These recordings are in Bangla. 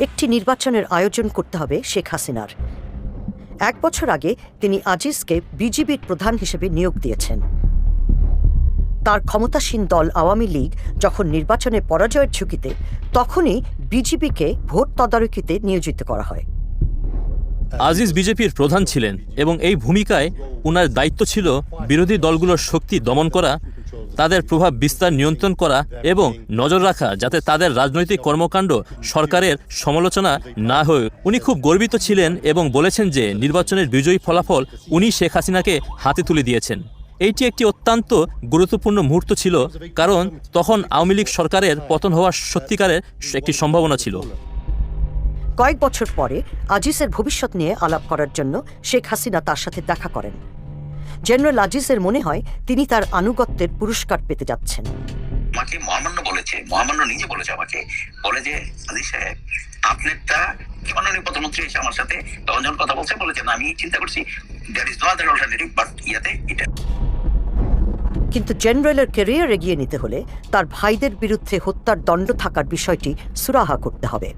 একটি নির্বাচনের আয়োজন করতে হবে শেখ হাসিনার। এক বছর আগে তিনি আজিজকে বিজিবির প্রধান হিসেবে নিয়োগ দিয়েছেন। তার ক্ষমতাসীন দল আওয়ামী লীগ যখন নির্বাচনে পরাজয়ের ঝুঁকিতে, তখনই বিজিবিকে ভোট তদারকিতে নিয়োজিত করা হয়। আজিজ বিজেপির প্রধান ছিলেন এবং এই ভূমিকায় ওনার দায়িত্ব ছিল বিরোধী দলগুলোর শক্তি দমন করা তাদের প্রভাব বিস্তার নিয়ন্ত্রণ করা এবং নজর রাখা যাতে তাদের রাজনৈতিক কর্মকাণ্ড সরকারের সমালোচনা না হয়ে। উনি খুব গর্বিত ছিলেন এবং বলেছেন যে নির্বাচনের বিজয়ী ফলাফল উনি শেখ হাসিনাকে হাতে তুলে দিয়েছেন। এইটি একটি অত্যন্ত গুরুত্বপূর্ণ মুহূর্ত ছিল, কারণ তখন আওয়ামী লীগ সরকারের পতন হওয়ার সত্যিকারের একটি সম্ভাবনা ছিল। কয়েক বছর পরে আজিজের ভবিষ্যৎ নিয়ে আলাপ করার জন্য শেখ হাসিনা তার সাথে দেখা করেন। জেনারেল আজিজের মনে হয় তিনি তার আনুগত্যের পুরস্কার পেতে যাচ্ছেন। আমাকে মহামান্য বলেছে মহামান্য নিজে বলেছে আমাকে। বলে যে আদি সাহেব আপনারটা মাননীয় প্রধানমন্ত্রী এসে আমার সাথে তখন যখন কথা বলছে বলেছে না আমি চিন্তা করছি that is not alternative but ইয়াতে এটা। কিন্তু জেনারেলের ক্যারিয়ার এগিয়ে নিতে হলে তার ভাইদের বিরুদ্ধে হত্যার দণ্ড থাকার বিষয়টি সুরাহা করতে হবে।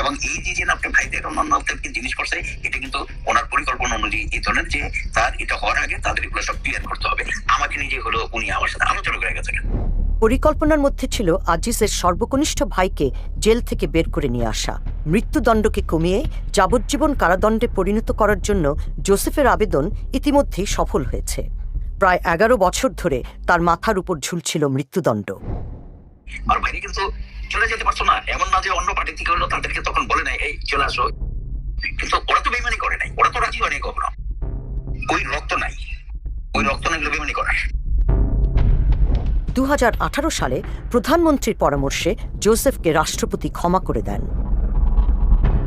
এবং এই যে যে আপনি ভাইদের অন্যান্য আপনাকে জিনিস করছে, এটা কিন্তু ওনার পরিকল্পনা অনুযায়ী এই ধরনের যে তার এটা হওয়ার আগে তাদের এগুলো সব ক্লিয়ার করতে হবে। আমাকে নিজে হলো উনি আমার সাথে আলোচনা করে গেছেন পরিকল্পনার মধ্যে ছিল আজিজের সর্বকনিষ্ঠ ভাইকে জেল থেকে বের করে নিয়ে আসা। মৃত্যুদণ্ডকে কমিয়ে যাবজ্জীবন কারাদণ্ডে পরিণত করার জন্য জোসেফের আবেদন ইতিমধ্যেই সফল হয়েছে। প্রায় এগারো বছর ধরে তার মাথার উপর ঝুলছিল মৃত্যুদণ্ড। আর বাইরে কিন্তু চলে যেতে পারতো না। এমন না যে অন্য পার্টি থেকে হলো তাদেরকে তখন বলে নাই, এই, চলে আসো। কিন্তু ওরা তো বেমানি করে নাই। ওরা তো রাজি হয়নি কখনো। ওই রক্ত নাই। ওই রক্ত নাই বেমানি করে। দু সালে প্রধানমন্ত্রীর পরামর্শে জোসেফকে রাষ্ট্রপতি ক্ষমা করে দেন।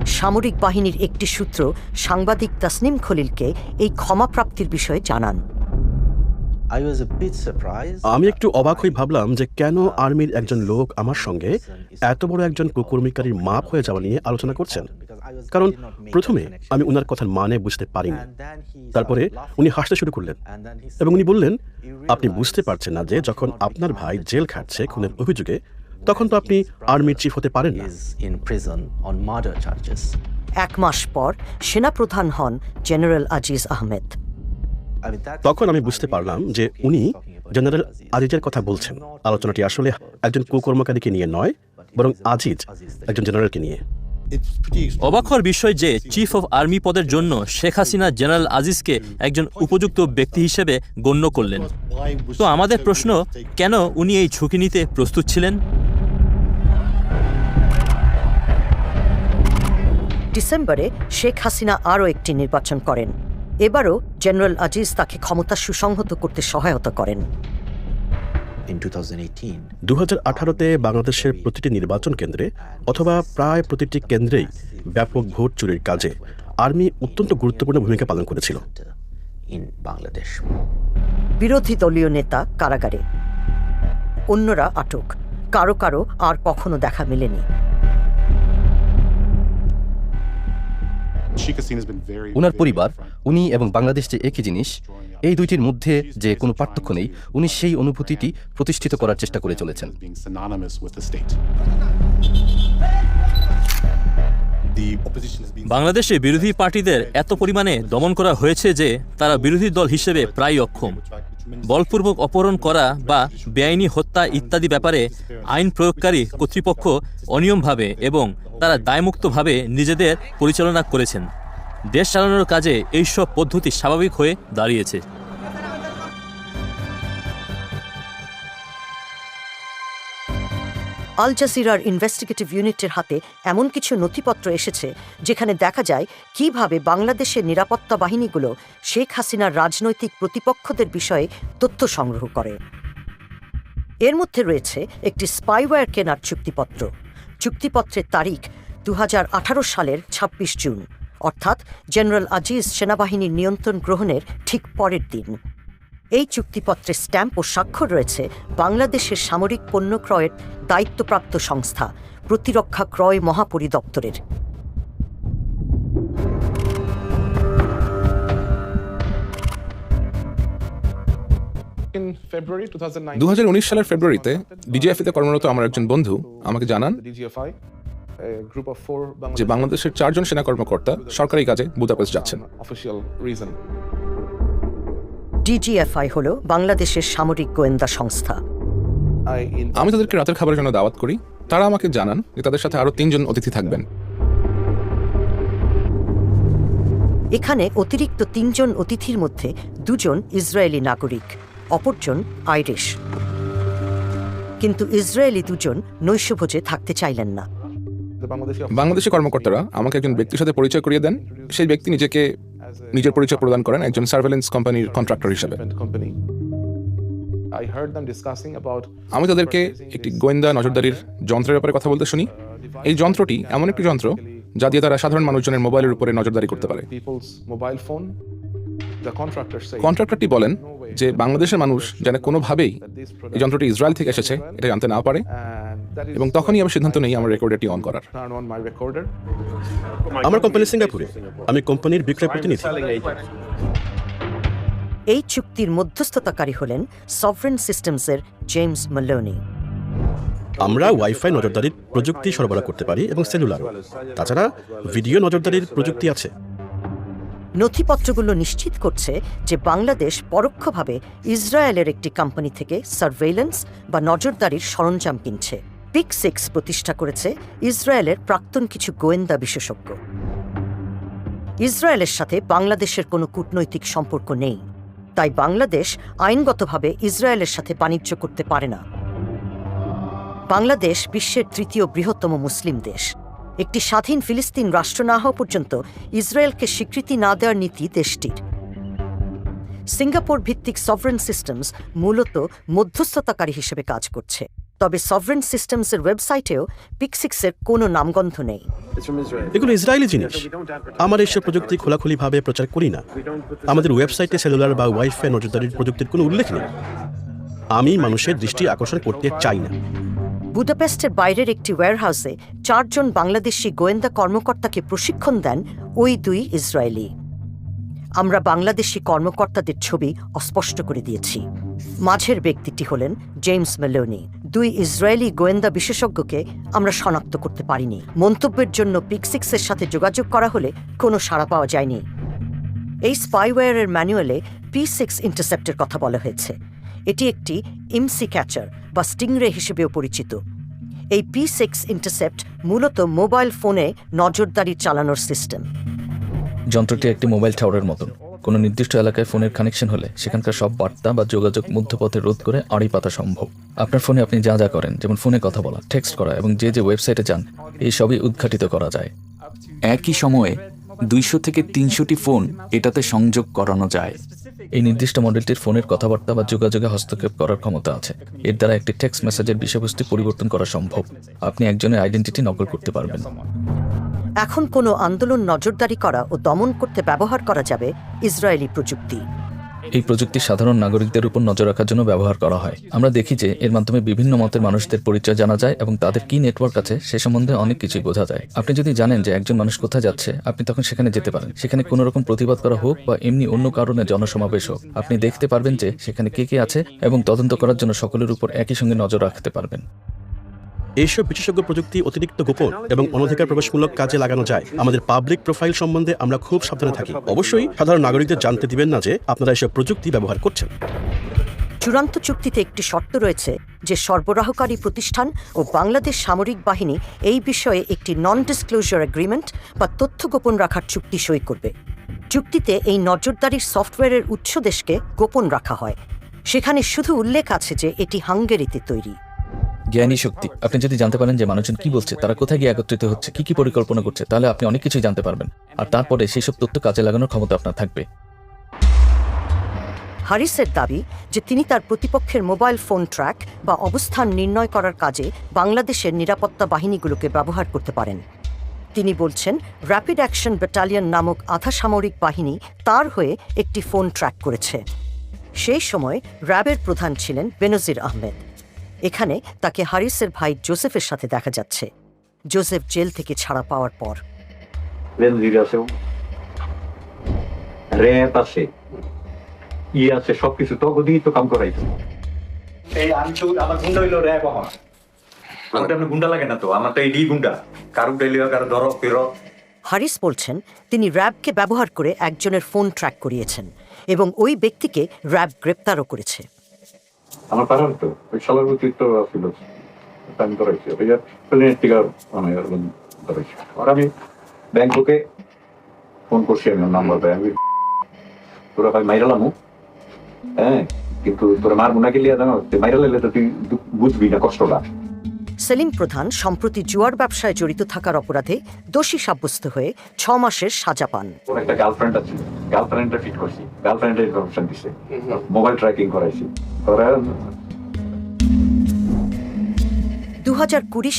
সামরিক বাহিনীর একটি সূত্র সাংবাদিক তাসনিম খলিলকে এই ক্ষমাপ্রাপ্তির বিষয়ে জানান। আমি একটু অবাক হয়ে ভাবলাম যে কেন আর্মির একজন লোক আমার সঙ্গে এত বড় একজন কুকুরমিকারীর মাপ হয়ে যাওয়া নিয়ে আলোচনা করছেন। কারণ প্রথমে আমি উনার কথার মানে বুঝতে পারিনি। তারপরে উনি হাসতে শুরু করলেন এবং উনি বললেন আপনি বুঝতে পারছেন না যে যখন আপনার ভাই জেল খাটছে খুনের অভিযোগে তখন তো আপনি আর্মির চিফ হতে পারেন না। is in prison on এক মাস পর সেনাপ্রধান হন জেনারেল আজিজ আহমেদ। তখন আমি বুঝতে পারলাম যে উনি জেনারেল আজিজের কথা বলছেন। আলোচনাটি আসলে একজন কুকর্মকারীকে নিয়ে নয় বরং আজিজ একজন জেনারেলকে নিয়ে। অবাক হওয়ার বিষয় যে চিফ অফ আর্মি পদের জন্য শেখ হাসিনা জেনারেল আজিজকে একজন উপযুক্ত ব্যক্তি হিসেবে গণ্য করলেন। তো আমাদের প্রশ্ন কেন উনি এই ঝুঁকি নিতে প্রস্তুত ছিলেন? ডিসেম্বরে শেখ হাসিনা আরও একটি নির্বাচন করেন। এবারও জেনারেল আজিজ তাকে ক্ষমতা সুসংহত করতে সহায়তা করেন। দু হাজার আঠারোতে বাংলাদেশের প্রতিটি নির্বাচন কেন্দ্রে অথবা প্রায় প্রতিটি কেন্দ্রেই ব্যাপক ভোট চুরির কাজে আর্মি অত্যন্ত গুরুত্বপূর্ণ ভূমিকা পালন করেছিল। বিরোধী দলীয় নেতা কারাগারে। অন্যরা আটক। কারও কারও আর কখনো দেখা মেলেনি। উনার পরিবার উনি এবং বাংলাদেশ যে একই জিনিস, এই দুইটির মধ্যে যে কোনো পার্থক্য নেই, উনি সেই অনুভূতিটি প্রতিষ্ঠিত করার চেষ্টা করে চলেছেন। বাংলাদেশে বিরোধী পার্টিদের এত পরিমাণে দমন করা হয়েছে যে তারা বিরোধী দল হিসেবে প্রায় অক্ষম। বলপূর্বক অপহরণ করা বা বেআইনি হত্যা ইত্যাদি ব্যাপারে আইন প্রয়োগকারী কর্তৃপক্ষ অনিয়মভাবে এবং তারা দায়মুক্তভাবে নিজেদের পরিচালনা করেছেন। দেশ চালানোর কাজে এইসব পদ্ধতি স্বাভাবিক হয়ে দাঁড়িয়েছে। আল জাজিরার ইনভেস্টিগেটিভ ইউনিটের হাতে এমন কিছু নথিপত্র এসেছে, যেখানে দেখা যায় কীভাবে বাংলাদেশের নিরাপত্তা বাহিনীগুলো শেখ হাসিনার রাজনৈতিক প্রতিপক্ষদের বিষয়ে তথ্য সংগ্রহ করে। এর মধ্যে রয়েছে একটি স্পাইওয়্যার কেনার চুক্তিপত্র। চুক্তিপত্রের তারিখ দু হাজার আঠারো সালের ২৬ জুন। অর্থাৎ জেনারেল আজিজ সেনাবাহিনীর নিয়ন্ত্রণ গ্রহণের ঠিক পরের দিন। এই চুক্তিপত্রে স্ট্যাম্প ও স্বাক্ষর রয়েছে বাংলাদেশের সামরিক পণ্য ক্রয়ের দায়িত্বপ্রাপ্ত সংস্থা প্রতিরক্ষা ক্রয় মহাপরিদপ্তরের। দুহাজার উনিশ সালের ফেব্রুয়ারিতে ডিজিএফিতে কর্মরত আমার একজন বন্ধু আমাকে জানান যে বাংলাদেশের চারজন সেনা কর্মকর্তা সরকারি কাজে বুদাপেস্ট যাচ্ছেন। ডিজিএফআই হল বাংলাদেশের সামরিক গোয়েন্দা সংস্থা। আমি তাদেরকে রাতের খাবারের জন্য দাওয়াত করি। তারা আমাকে জানান যে তাদের সাথে আরও তিনজন অতিথি থাকবেন। এখানে অতিরিক্ত তিনজন অতিথির মধ্যে দুজন ইসরায়েলি নাগরিক অপরজন আইরিশ। কিন্তু ইসরায়েলি দুজন নৈশভোজে থাকতে চাইলেন না। বাংলাদেশি কর্মকর্তারা আমাকে একজন ব্যক্তির সাথে পরিচয় করিয়ে দেন। সেই ব্যক্তি নিজেকে নিজের পরিচয় প্রদান করেন একজন সার্ভেলেন্স কোম্পানির কন্ট্রাক্টর হিসেবে। আমি তাদেরকে একটি গোয়েন্দা নজরদারির যন্ত্রের ব্যাপারে কথা বলতে শুনি। এই যন্ত্রটি এমন একটি যন্ত্র যা দিয়ে তারা সাধারণ মানুষজনের মোবাইলের উপরে নজরদারি করতে পারে। কন্ট্রাক্টরটি বলেন যে বাংলাদেশের মানুষ যেন কোনোভাবেই এই যন্ত্রটি ইসরায়েল থেকে এসেছে এটা জানতে না পারে। এবং তখনই আমি সিদ্ধান্ত নেই আমার রেকর্ডারটি অন করার। আমার কোম্পানি সিঙ্গাপুরে। আমি কোম্পানির বিক্রয় প্রতিনিধি। এই চুক্তির মধ্যস্থতাকারী হলেন সভরেন সিস্টেমসের জেমস মালোনি আমরা ওয়াইফাই নজরদারির প্রযুক্তি সরবরাহ করতে পারি এবং সেলুলার। তাছাড়া ভিডিও নজরদারির প্রযুক্তি আছে। নথিপত্রগুলো নিশ্চিত করছে যে বাংলাদেশ পরোক্ষভাবে ইসরায়েলের একটি কোম্পানি থেকে সার্ভেইলেন্স বা নজরদারির সরঞ্জাম কিনছে। পিক সিক্স প্রতিষ্ঠা করেছে ইসরায়েলের প্রাক্তন কিছু গোয়েন্দা বিশেষজ্ঞ। ইসরায়েলের সাথে বাংলাদেশের কোনো কূটনৈতিক সম্পর্ক নেই। তাই বাংলাদেশ আইনগতভাবে ইসরায়েলের সাথে বাণিজ্য করতে পারে না। বাংলাদেশ বিশ্বের তৃতীয় বৃহত্তম মুসলিম দেশ। একটি স্বাধীন ফিলিস্তিন রাষ্ট্র না হওয়া পর্যন্ত ইসরায়েলকে স্বীকৃতি না দেওয়ার নীতি দেশটির। সিঙ্গাপুর ভিত্তিক সভরেন সিস্টেমস মূলত মধ্যস্থতাকারী হিসেবে কাজ করছে। তবে সভরেন সিস্টেমসের ওয়েবসাইটেও পিক্সিক্সের কোনো নামগন্ধ নেই। এগুলো ইসরায়েলি জিনিস আমার এসব প্রযুক্তি খোলাখুলিভাবে প্রচার করি না। আমাদের ওয়েবসাইটে সেলুলার বা ওয়াইফাই নজরদারির প্রযুক্তির কোনো উল্লেখ নেই। আমি মানুষের দৃষ্টি আকর্ষণ করতে চাই না। বুদাপেস্টের বাইরের একটি ওয়্যারহাউসে চারজন বাংলাদেশি গোয়েন্দা কর্মকর্তাকে প্রশিক্ষণ দেন ওই দুই ইসরায়েলি। আমরা বাংলাদেশি কর্মকর্তাদের ছবি অস্পষ্ট করে দিয়েছি। মাঝের ব্যক্তিটি হলেন জেমস মেলোনি। দুই ইসরায়েলি গোয়েন্দা বিশেষজ্ঞকে আমরা শনাক্ত করতে পারিনি। মন্তব্যের জন্য পিকসিক্সের সাথে যোগাযোগ করা হলে কোনো সাড়া পাওয়া যায়নি। এই স্পাইওয়্যারের ম্যানুয়ালে পি সিক্স ইন্টারসেপ্টের কথা বলা হয়েছে। এটি একটি ইমসি ক্যাচার বা স্টিংরে হিসেবেও পরিচিত। এই পি সিক্স ইন্টারসেপ্ট মূলত মোবাইল ফোনে নজরদারি চালানোর সিস্টেম যন্ত্রটি একটি মোবাইল টাওয়ারের মতন। কোনো নির্দিষ্ট এলাকায় ফোনের কানেকশন হলে সেখানকার সব বার্তা বা যোগাযোগ মধ্যপথে রোধ করে আড়ি পাতা সম্ভব। আপনার ফোনে আপনি যা যা করেন যেমন ফোনে কথা বলা টেক্সট করা এবং যে যে ওয়েবসাইটে যান এই সবই উদ্ঘাটিত করা যায়। একই সময়ে দুইশো থেকে তিনশোটি ফোন এটাতে সংযোগ করানো যায়। এই নির্দিষ্ট মডেলটির ফোনের কথাবার্তা বা যোগাযোগে হস্তক্ষেপ করার ক্ষমতা আছে। এর দ্বারা একটি টেক্সট মেসেজের বিষয়বস্তু পরিবর্তন করা সম্ভব। আপনি একজনের আইডেন্টিটি নকল করতে পারবেন। এখন কোনো আন্দোলন নজরদারি করা ও দমন করতে ব্যবহার করা যাবে ইসরায়েলি প্রযুক্তি। এই প্রযুক্তি সাধারণ নাগরিকদের উপর নজর রাখার জন্য ব্যবহার করা হয়। আমরা দেখি যে এর মাধ্যমে বিভিন্ন মতের মানুষদের পরিচয় জানা যায় এবং তাদের কি নেটওয়ার্ক আছে সে সম্বন্ধে অনেক কিছুই বোঝা যায়। আপনি যদি জানেন যে একজন মানুষ কোথায় যাচ্ছে, আপনি তখন সেখানে যেতে পারেন। সেখানে কোনো রকম প্রতিবাদ করা হোক বা এমনি অন্য কারণে জনসমাবেশ হোক, আপনি দেখতে পারবেন যে সেখানে কে কে আছে এবং তদন্ত করার জন্য সকলের উপর একই সঙ্গে নজর রাখতে পারবেন। এইসব বিশেষজ্ঞ প্রযুক্তি অতিরিক্ত গোপন এবং অনধিকার প্রবেশমূলক কাজে লাগানো যায়। আমাদের পাবলিক প্রোফাইল সম্বন্ধে আমরা খুব সাবধানে থাকি। অবশ্যই সাধারণ নাগরিকদের জানতে দিবেন না যে আপনারা এসব প্রযুক্তি ব্যবহার করছেন। চূড়ান্ত চুক্তিতে একটি শর্ত রয়েছে যে সরবরাহকারী প্রতিষ্ঠান ও বাংলাদেশ সামরিক বাহিনী এই বিষয়ে একটি নন ডিসক্লোজার এগ্রিমেন্ট বা তথ্য গোপন রাখার চুক্তি সই করবে। চুক্তিতে এই নজরদারির সফটওয়্যারের উৎস দেশকে গোপন রাখা হয়। সেখানে শুধু উল্লেখ আছে যে এটি হাঙ্গেরিতে তৈরি। জ্ঞানী শক্তি। আপনি যদি জানতে পারেন যে মানুষজন কি বলছে, তারা কোথায় গিয়ে একত্রিত হচ্ছে, কি কি পরিকল্পনা করছে, তাহলে আপনি অনেক কিছুই জানতে পারবেন। আর তারপরে সেই সব তথ্য কাজে লাগানোর ক্ষমতা আপনার থাকবে। হারিসের দাবি যে তিনি তার প্রতিপক্ষের মোবাইল ফোন ট্র্যাক বা অবস্থান নির্ণয় করার কাজে বাংলাদেশের নিরাপত্তা বাহিনীগুলোকে ব্যবহার করতে পারেন। তিনি বলছেন র্যাপিড অ্যাকশন ব্যাটালিয়ন নামক আধা সামরিক বাহিনী তার হয়ে একটি ফোন ট্র্যাক করেছে। সেই সময় র্যাবের প্রধান ছিলেন বেনজির আহমেদ। এখানে তাকে হারিসের ভাই জোসেফের সাথে দেখা যাচ্ছে। জোসেফ জেল থেকে ছাড়া পাওয়ার পর। র্যাব আছে ই আছে সবকিছু তখন দিয়েই তো কাম করাইতো এই আনচুর আমার হইল র্যাব আমার আমার তো গুন্ডা লাগে না তো আমার তো এডি গুন্ডা। কারও ডেলিও কারও ধরো ফেরো। হারিস বলছেন তিনি র্যাবকে ব্যবহার করে একজনের ফোন ট্র্যাক করিয়েছেন এবং ওই ব্যক্তিকে র্যাব গ্রেপ্তারও করেছে। আমার পাড়ার তো, ওই উচিত তো ছিল আমি ধরাইছি। ওই প্লেনের টিকা মানে ধরাইছি আর আমি ব্যাংককে ফোন করছি, আমি নাম্বার দেয়, আমি তোরা ভাই মাইরালামু হ্যাঁ কিন্তু তোরা মারবো না গেলে জানো মাইরা লাইলে তো তুই বুঝবি না কষ্টটা। সেলিম প্রধান সম্প্রতি জুয়ার ব্যবসায় জড়িত থাকার অপরাধে দোষী সাব্যস্ত হয়ে ছ মাসের সাজা পান। ওর একটা গার্লফ্রেন্ড আছে। গার্লফ্রেন্ডটা ফিট করছি। গার্লফ্রেন্ডের ইনফরমেশন দিছে। মোবাইল ট্র্যাকিং করাইছি। দু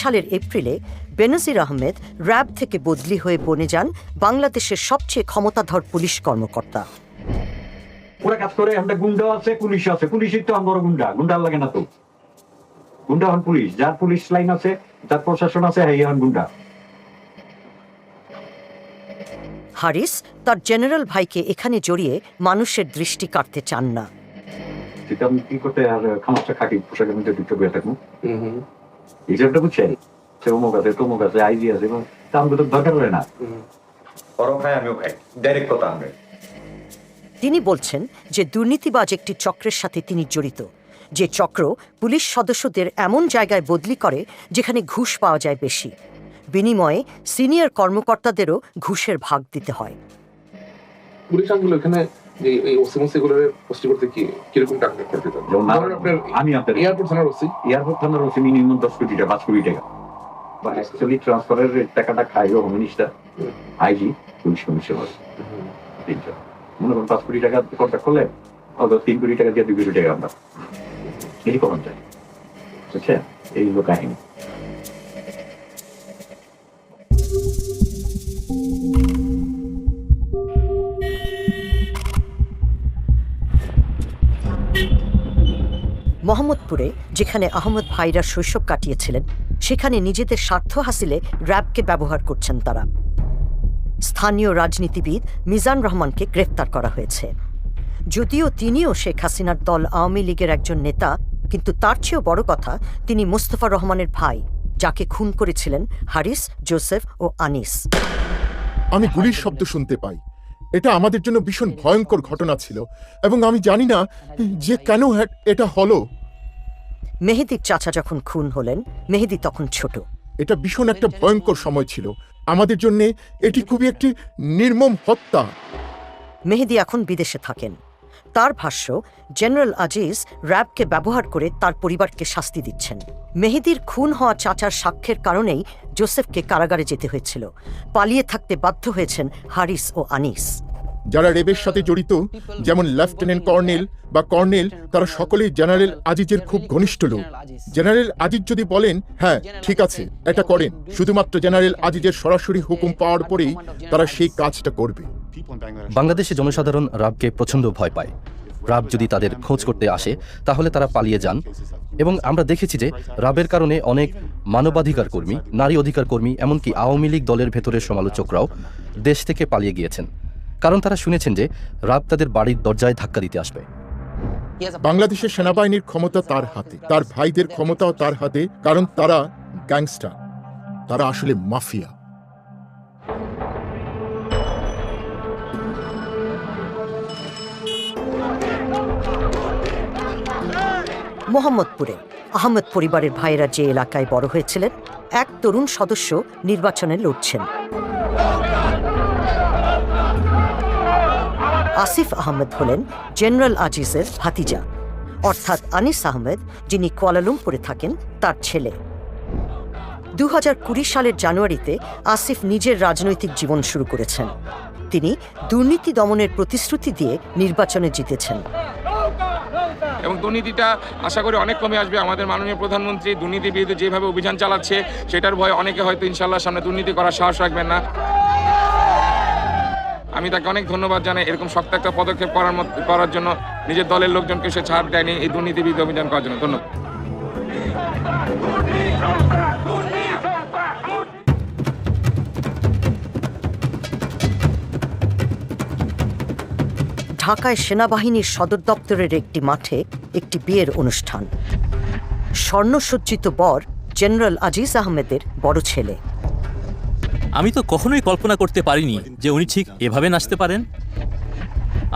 সালের এপ্রিলে বেনজির আহমেদ র্যাব থেকে বদলি হয়ে বনে যান বাংলাদেশের সবচেয়ে ক্ষমতাধর পুলিশ কর্মকর্তা। ওরা কাজ করে আমরা গুন্ডা আছে পুলিশ আছে। পুলিশই তো আমার গুন্ডা গুন্ডা লাগে না তো। গুন্ডা হন পুলিশ যার পুলিশ লাইন আছে যার প্রশাসন আছে হ্যাঁ হন গুন্ডা। হারিস তার জেনারেল ভাইকে এখানে জড়িয়ে মানুষের দৃষ্টি কাটতে চান না। সেটা আমি কি করতে আর খামাচ্ছা খাটি পোশাকের মধ্যে ঢুকতে বয়ে থাকব। হিসাবটা বুঝছেন? সে অমুক আছে তমুক আছে আইজি আছে এবং তা আমাকে তো দরকার হয় না। ওরাও খাই আমিও খাই ডাইরেক্ট কথা আমরা তিনি বলছেন যে দুর্নীতিবাজ একটি চক্রের সাথে তিনি জড়িত। যে চক্র পুলিশ সদস্যদের এমন জায়গায় বদলি করে যেখানে ঘুষ পাওয়া যায় বেশি। বিনিময়ে সিনিয়র কর্মকর্তাদেরও ঘুষের ভাগ দিতে হয়। পুলিশ আঙ্গুল এখানে যে এই ওসিমসি গুলো পোস্ট করতে কি কীরকম টাকা করতে দিত যেমন ধরেন আপনার আমি আপনার এয়ারপোর্ট থানার ওসি এয়ারপোর্ট থানার হচ্ছে মিনিমাম দশ কোটি টাকা পাঁচ কোটি টাকা। বা অ্যাকচুয়ালি ট্রান্সফারের টাকাটা খাইও home minister IG police commissioner মনে করুন পাঁচ কোটি টাকা কন্ট্যাক্ট করলে অত তিন কোটি টাকা দিয়ে দুই কোটি টাকা আমরা এটি কখন যায় বুঝছেন এই হলো কাহিনী। মোহাম্মদপুরে, যেখানে আহমদ ভাইরা শৈশব কাটিয়েছিলেন, সেখানে নিজেদের স্বার্থ হাসিলে র্যাবকে ব্যবহার করছেন তারা। স্থানীয় রাজনীতিবিদ মিজান রহমানকে গ্রেফতার করা হয়েছে। যদিও তিনিও শেখ হাসিনার দল আওয়ামী লীগের একজন নেতা কিন্তু তার চেয়েও বড় কথা তিনি মোস্তফা রহমানের ভাই যাকে খুন করেছিলেন হারিস জোসেফ ও আনিস। আমি গুলির শব্দ শুনতে পাই। এটা আমাদের জন্য ভীষণ ভয়ঙ্কর ঘটনা ছিল এবং আমি জানি না যে কেন এটা হলো। মেহেদির চাচা যখন খুন হলেন মেহেদি তখন ছোট। এটা ভীষণ একটা ভয়ঙ্কর সময় ছিল। আমাদের জন্য এটি খুবই একটি নির্মম হত্যা। মেহেদি এখন বিদেশে থাকেন। তার ভাষ্য, জেনারেল আজিজ র্যাবকে ব্যবহার করে তার পরিবারকে শাস্তি দিচ্ছেন। মেহেদির খুন হওয়া চাচার সাক্ষ্যের কারণেই জোসেফকে কারাগারে যেতে হয়েছিল। পালিয়ে থাকতে বাধ্য হয়েছেন হারিস ও আনিস। যারা রেবের সাথে জড়িত, যেমন লেফটেন্যান্ট কর্নেল বা কর্নেল, তারা সকলেই জেনারেল আজিজের খুব ঘনিষ্ঠ লোক। জেনারেল আজিজ যদি বলেন হ্যাঁ ঠিক আছে, এটা করেন। শুধুমাত্র জেনারেল আজিজের সরাসরি হুকুম পাওয়ার পরেই তারা সেই কাজটা করবে। বাংলাদেশে জনসাধারণ রাবকে প্রচণ্ড ভয় পায়। রাব যদি তাদের খোঁজ করতে আসে তাহলে তারা পালিয়ে যান। এবং আমরা দেখেছি যে রাবের কারণে অনেক মানবাধিকার কর্মী নারী অধিকার কর্মী এমনকি আওয়ামী লীগ দলের ভেতরের সমালোচকরাও দেশ থেকে পালিয়ে গিয়েছেন। কারণ তারা শুনেছেন যে রাব তাদের বাড়ির দরজায় ধাক্কা দিতে আসবে। বাংলাদেশের সেনাবাহিনীর ক্ষমতা তার হাতে তার ভাইদের ক্ষমতাও তার হাতে কারণ তারা গ্যাংস্টার। তারা আসলে মাফিয়া। মোহাম্মদপুরে। আহমেদ পরিবারের ভাইয়েরা যে এলাকায় বড় হয়েছিলেন, এক তরুণ সদস্য নির্বাচনে লড়ছেন। আসিফ আহমেদ হলেন জেনারেল আজিজের ভাতিজা। অর্থাৎ আনিস আহমেদ, যিনি কুয়ালালুমপুরে থাকেন, তার ছেলে। দু হাজার কুড়ি সালের জানুয়ারিতে আসিফ নিজের রাজনৈতিক জীবন শুরু করেছেন। তিনি দুর্নীতি দমনের প্রতিশ্রুতি দিয়ে নির্বাচনে জিতেছেন। এবং দুর্নীতিটা আশা করি অনেক কমে আসবে। আমাদের মাননীয় প্রধানমন্ত্রী দুর্নীতির বিরুদ্ধে যেভাবে অভিযান চালাচ্ছে, সেটার ভয়ে অনেকে হয়তো ইনশাল্লাহ সামনে দুর্নীতি করার সাহস রাখবেন না। আমি তাকে অনেক ধন্যবাদ জানাই এরকম শক্ত একটা পদক্ষেপ করার করার জন্য। নিজের দলের লোকজনকে সে ছাড় দেয়নি এই দুর্নীতি বিরুদ্ধে অভিযান করার জন্য। ধন্যবাদ। ঢাকায় সেনাবাহিনীর সদর দপ্তরের একটি মাঠে একটি বিয়ের অনুষ্ঠান। স্বর্ণসজ্জিত বর জেনারেল আজিজ আহমেদের বড় ছেলে। আমি তো কখনোই কল্পনা করতে পারিনি যে উনি ঠিক এভাবে নাচতে পারেন।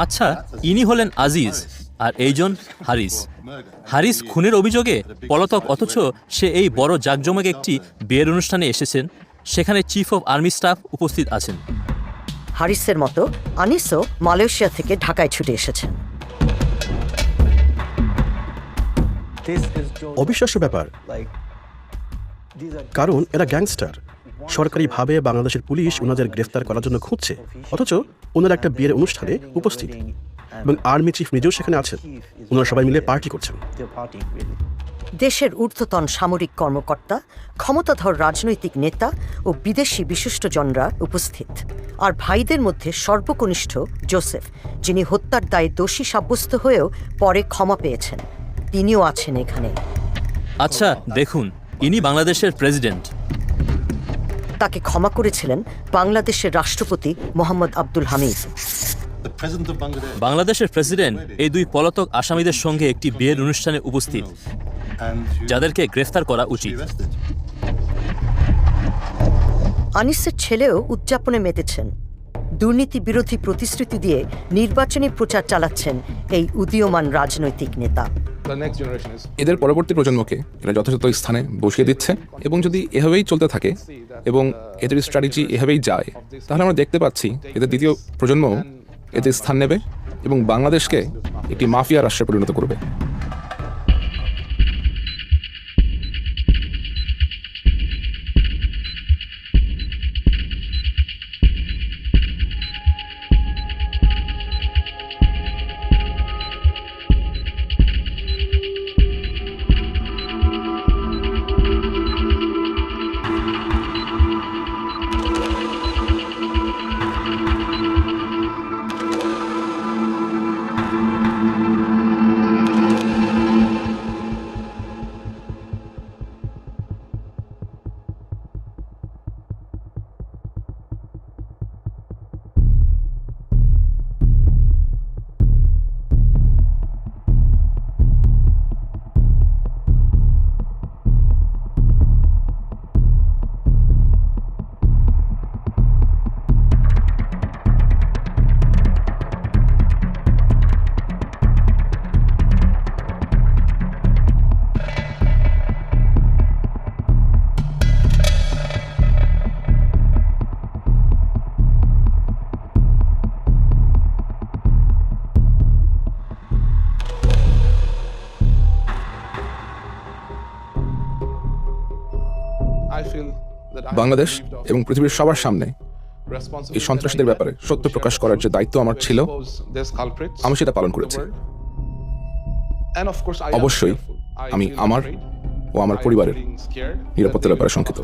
আচ্ছা ইনি হলেন আজিজ আর এইজন হারিস। হারিস খুনের অভিযোগে পলাতক অথচ সে এই বড় জাঁকজমক একটি বিয়ের অনুষ্ঠানে এসেছেন। সেখানে চিফ অফ আর্মি স্টাফ উপস্থিত আছেন। হারিসের মতো আনিসও মালয়েশিয়া থেকে ঢাকায় ছুটে এসেছেন অবিশ্বাস্য ব্যাপার। কারণ এরা গ্যাংস্টার। সরকারিভাবে বাংলাদেশের পুলিশ ওনাদের গ্রেফতার করার জন্য খুঁজছে। অথচ ওনারা একটা বিয়ের অনুষ্ঠানে উপস্থিত। এবং আর্মি চিফ নিজেও সেখানে আছেন। ওনারা সবাই মিলে পার্টি করছেন। দেশের ঊর্ধ্বতন সামরিক কর্মকর্তা ক্ষমতাধর রাজনৈতিক নেতা ও বিদেশি বিশিষ্টজনরা উপস্থিত। আর ভাইদের মধ্যে সর্বকনিষ্ঠ জোসেফ যিনি হত্যার দায়ে দোষী সাব্যস্ত হয়েও পরে ক্ষমা পেয়েছেন। তিনিও আছেন এখানে। আচ্ছা দেখুন ইনি বাংলাদেশের প্রেসিডেন্ট। তাকে ক্ষমা করেছিলেন বাংলাদেশের রাষ্ট্রপতি মোহাম্মদ আব্দুল হামিদ। বাংলাদেশের প্রেসিডেন্ট এই দুই পলাতক আসামিদের সঙ্গে একটি বিয়ের অনুষ্ঠানে উপস্থিত। যাদেরকে গ্রেফতার করা উচিত। আনিসের ছেলেও উদযাপনে মেতেছেন। দুর্নীতি বিরোধী প্রতিশ্রুতি দিয়ে নির্বাচনী প্রচার চালাচ্ছেন এই উদীয়মান রাজনৈতিক নেতা। এদের পরবর্তী প্রজন্মকে এরা যথাযথ স্থানে বসিয়ে দিচ্ছে এবং যদি এভাবেই চলতে থাকে এবং এদের স্ট্র্যাটেজি এভাবেই যায় তাহলে আমরা দেখতে পাচ্ছি এদের দ্বিতীয় প্রজন্ম এতে স্থান নেবে এবং বাংলাদেশকে একটি মাফিয়া রাষ্ট্রে পরিণত করবে। বাংলাদেশ এবং পৃথিবীর সবার সামনে এই সন্ত্রাসীদের ব্যাপারে সত্য প্রকাশ করার যে দায়িত্ব আমার ছিল আমি সেটা পালন করেছি। অবশ্যই অবশ্যই আমি আমার ও আমার পরিবারের নিরাপত্তার ব্যাপারে শঙ্কিত।